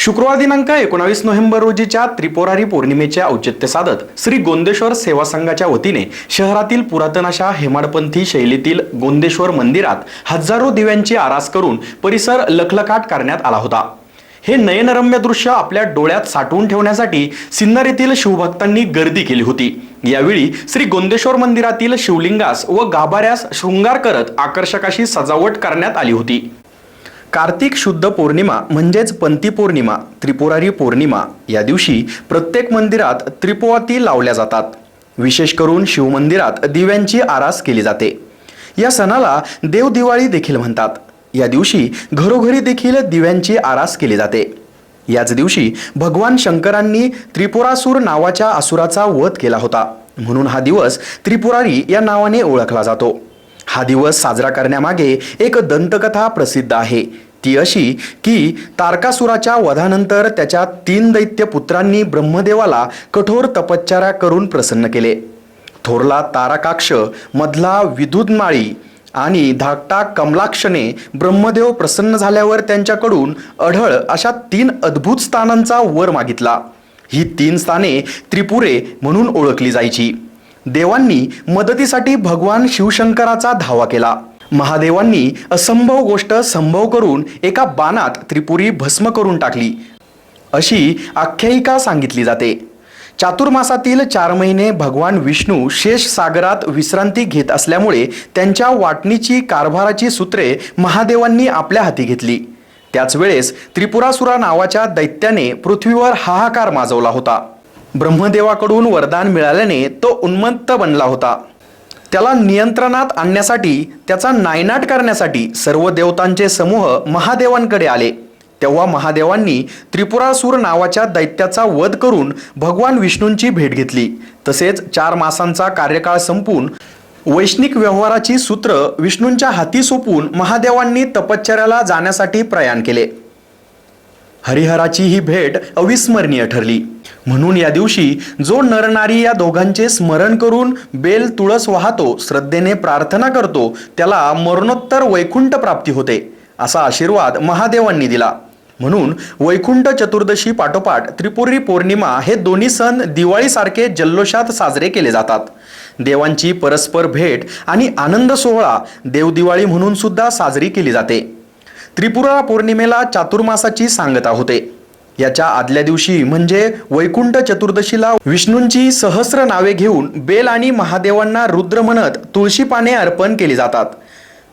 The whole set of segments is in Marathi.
शुक्रवार दिनांक एकोणावीस नोव्हेंबर रोजीच्या त्रिपुरारी पौर्णिमेचे औचित्य साधत श्री गोंदेश्वर सेवा संघाच्या वतीने शहरातील पुरातन अशा हेमाडपंथी शैलीतील गोंदेश्वर मंदिरात हजारो दिव्यांची आरास करून परिसर लखलखाट करण्यात आला होता. हे नयनरम्य दृश्य आपल्या डोळ्यात साठवून ठेवण्यासाठी सिन्नर येथील शिवभक्तांनी गर्दी केली होती. यावेळी श्री गोंदेश्वर मंदिरातील शिवलिंगास व गाभाऱ्यास शृंगार करत आकर्षक अशी सजावट करण्यात आली होती. कार्तिक शुद्ध पौर्णिमा म्हणजेच पंती पौर्णिमा त्रिपुरारी पौर्णिमा या दिवशी प्रत्येक मंदिरात त्रिपोवाती लावल्या जातात. विशेष करून शिवमंदिरात दिव्यांची आरास केली जाते. या सणाला देव दिवाळी देखील म्हणतात. या दिवशी घरोघरी देखील दिव्यांची आरास केली जाते. याच दिवशी भगवान शंकरांनी त्रिपुरासूर नावाच्या असुराचा वध केला होता. म्हणून हा दिवस त्रिपुरारी या नावाने ओळखला जातो. हा दिवस साजरा करण्यामागे एक दंतकथा प्रसिद्ध आहे. ती अशी की तारकासुराच्या वधानंतर त्याच्या तीन दैत्य पुत्रांनी ब्रह्मदेवाला कठोर तपश्चर्या करून प्रसन्न केले. थोरला तारकाक्ष मधला विद्युतमाळी आणि धाकटा कमलाक्षने ब्रह्मदेव प्रसन्न झाल्यावर त्यांच्याकडून अढळ अशा तीन अद्भुत स्थानांचा वर मागितला. ही तीन स्थाने त्रिपुरे म्हणून ओळखली जायची. देवांनी मदतीसाठी भगवान शिवशंकराचा धावा केला. महादेवांनी असंभव गोष्ट संभव करून एका बाणात त्रिपुरी भस्म करून टाकली. अशी आख्यायिका सांगितली जाते. चातुर्मासातील चार महिने भगवान विष्णू शेष सागरात विश्रांती घेत असल्यामुळे त्यांच्या वाटणीची कारभाराची सूत्रे महादेवांनी आपल्या हाती घेतली. त्याच वेळेस त्रिपुरासुरा नावाच्या दैत्याने पृथ्वीवर हाहाकार माजवला होता. ब्रह्मदेवाकडून वरदान मिळाल्याने तो उन्मत्त बनला होता. त्याला नियंत्रणात आणण्यासाठी त्याचा नायनाट करण्यासाठी सर्व देवतांचे समूह महादेवांकडे आले. तेव्हा महादेवांनी त्रिपुरासूर नावाच्या दैत्याचा वध करून भगवान विष्णूंची भेट घेतली. तसेच चार मासांचा कार्यकाळ संपून वैश्विक व्यवहाराची सूत्र विष्णूंच्या हाती सोपून महादेवांनी तपश्चर्याला जाण्यासाठी प्रयाण केले. हरिहराची ही भेट अविस्मरणीय ठरली. म्हणून या दिवशी जो नरनारी या दोघांचे स्मरण करून बेल तुळस वाहतो श्रद्धेने प्रार्थना करतो त्याला मरणोत्तर वैकुंठ प्राप्ती होते असा आशीर्वाद महादेवांनी दिला. म्हणून वैकुंठ चतुर्दशी पाठोपाठ त्रिपुरी पौर्णिमा हे दोन्ही सण दिवाळीसारखे जल्लोषात साजरे केले जातात. देवांची परस्पर भेट आणि आनंद सोहळा देवदिवाळी म्हणून सुद्धा साजरी केली जाते. त्रिपुरा पौर्णिमेला चातुर्मासाची सांगता होते. याच्या आदल्या दिवशी म्हणजे वैकुंठ चतुर्दशीला विष्णूंची सहस्र नावे घेऊन बेल आणि महादेवांना रुद्र म्हणत तुळशी पाने अर्पण केली जातात.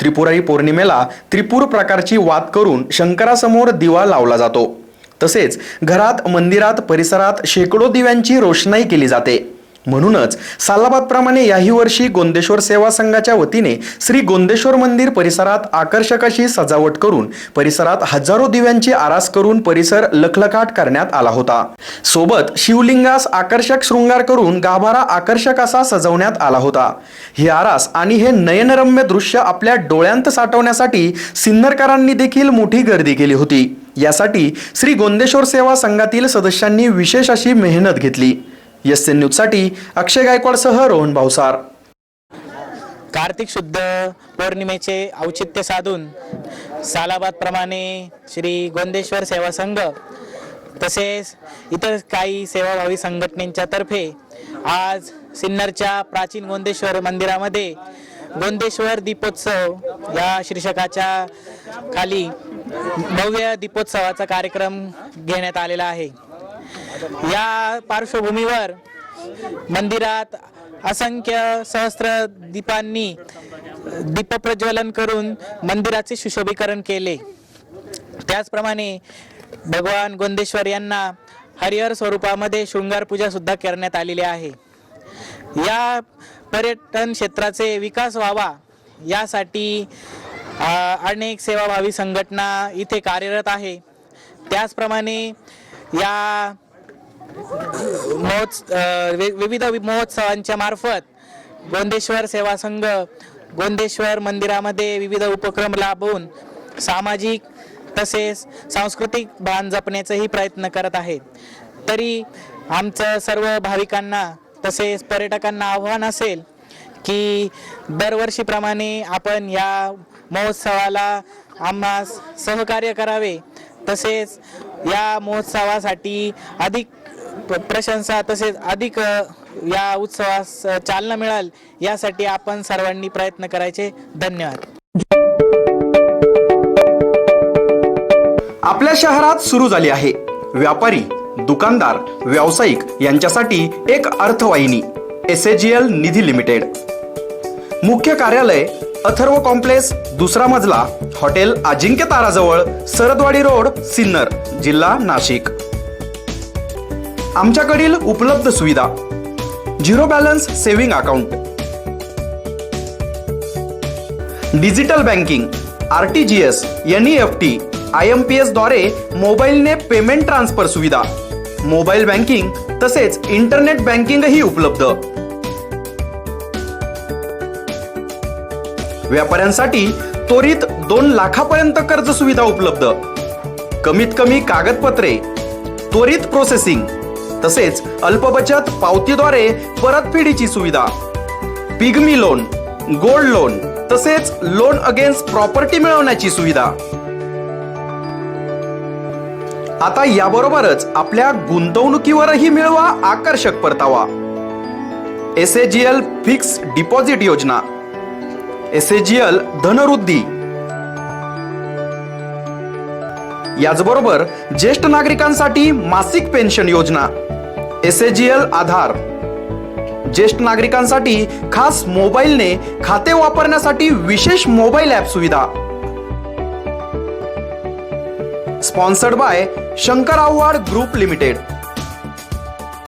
त्रिपुरारी पौर्णिमेला त्रिपूर प्रकारची वाद करून शंकरासमोर दिवा लावला जातो. तसेच घरात मंदिरात परिसरात शेकडो दिव्यांची रोषणाई केली जाते. म्हणूनच सालाबादप्रमाणे याही वर्षी गोंदेश्वर सेवा संघाच्या वतीने श्री गोंदेश्वर मंदिर परिसरात आकर्षक अशी सजावट करून परिसरात हजारो दिव्यांची आरास करून परिसर लखलखाट करण्यात आला होता. सोबत शिवलिंगास आकर्षक शृंगार करून गाभारा आकर्षक असा सजवण्यात आला होता. ही आरास आणि हे नयनरम्य दृश्य आपल्या डोळ्यांत साठवण्यासाठी सिन्नरकरांनी देखील मोठी गर्दी केली होती. यासाठी श्री गोंदेश्वर सेवा संघातील सदस्यांनी विशेष अशी मेहनत घेतली. एस एन न्यूजसाठी अक्षय गायकवाडसह रोहन भावसार कार्तिक शुद्ध पौर्णिमेचे औचित्य साधून सालाबादप्रमाणे श्री गोंदेश्वर सेवा संघ तसेच इतर काही सेवाभावी संघटनेच्या तर्फे आज सिन्नरच्या प्राचीन गोंदेश्वर मंदिरामध्ये गोंदेश्वर दीपोत्सव या शीर्षकाच्या खाली भव्य दीपोत्सवाचा कार्यक्रम घेण्यात आलेला आहे. या पार्श्वभूमीवर मंदिरात असंख्य सहस्त्र दीपांनी दीपप्रज्वलन करून मंदिराचे सुशोभीकरण केले. त्याचप्रमाणे भगवान गोंदेश्वर यांना हरिहर स्वरूपामध्ये शृंगार पूजा सुद्धा करण्यात आलेली आहे. या पर्यटन क्षेत्राचे विकास व्हावा यासाठी अनेक सेवाभावी संघटना इथे कार्यरत आहे. त्याचप्रमाणे या महोत्स वि- विविध महोत्सवांच्या मार्फत गोंदेश्वर सेवा संघ गोंदेश्वर मंदिरामध्ये विविध उपक्रम राबवून सामाजिक तसेच सांस्कृतिक भान जपण्याचाही प्रयत्न करत आहेत. तरी आमचं सर्व भाविकांना तसेच पर्यटकांना आव्हान असेल की दरवर्षीप्रमाणे आपण या महोत्सवाला आम्हास सहकार्य करावे. तसेच या महोत्सवासाठी अधिक प्रशंसा तसेच अधिक या उत्सवास चालना मिळाल यासाठी आपण सर्वांनी प्रयत्न करायचे. धन्यवाद. आपल्या शहरात सुरू झाली आहे. व्यापारी दुकानदार व्यावसायिक यांच्यासाठी एक अर्थवाहिनी एस एल निधी लिमिटेड. मुख्य कार्यालय अथर्व कॉम्प्लेक्स दुसरा मजला हॉटेल अजिंक्य ताराजवळ सरदवाडी रोड सिन्नर जिल्हा नाशिक. आमच्याकडील उपलब्ध सुविधा. Zero balance saving account. Digital banking R T G S N E F T I M P एसद्वारे मोबाईलने पेमेंट ट्रान्सफर सुविधा. मोबाईल बँकिंग तसेच इंटरनेट बँकिंगही उपलब्ध. व्यापाऱ्यांसाठी त्वरित दोन लाखापर्यंत कर्ज सुविधा उपलब्ध. कमीत कमी कागदपत्रे त्वरित प्रोसेसिंग तसेच अल्पबचत पावतीद्वारे परतफेडीची सुविधा. पिगमी लोन गोल्ड लोन तसेच लोन अगेन्स्ट प्रॉपर्टी मिळवण्याची सुविधा. आता याबरोबरच आपल्या गुंतवणुकीवरही मिळवा आकर्षक परतावा. एस एल फिक्स डिपॉझिट योजना. S L Dhanvruddhi. याचबरोबर ज्येष्ठ नागरिकांसाठी मासिक पेन्शन योजना एस एल आधार. ज्येष्ठ नागरिकांसाठी खास मोबाईलने खाते वापरण्यासाठी विशेष मोबाईल ॲप सुविधा. Sponsored by Shankar Awhad group limited.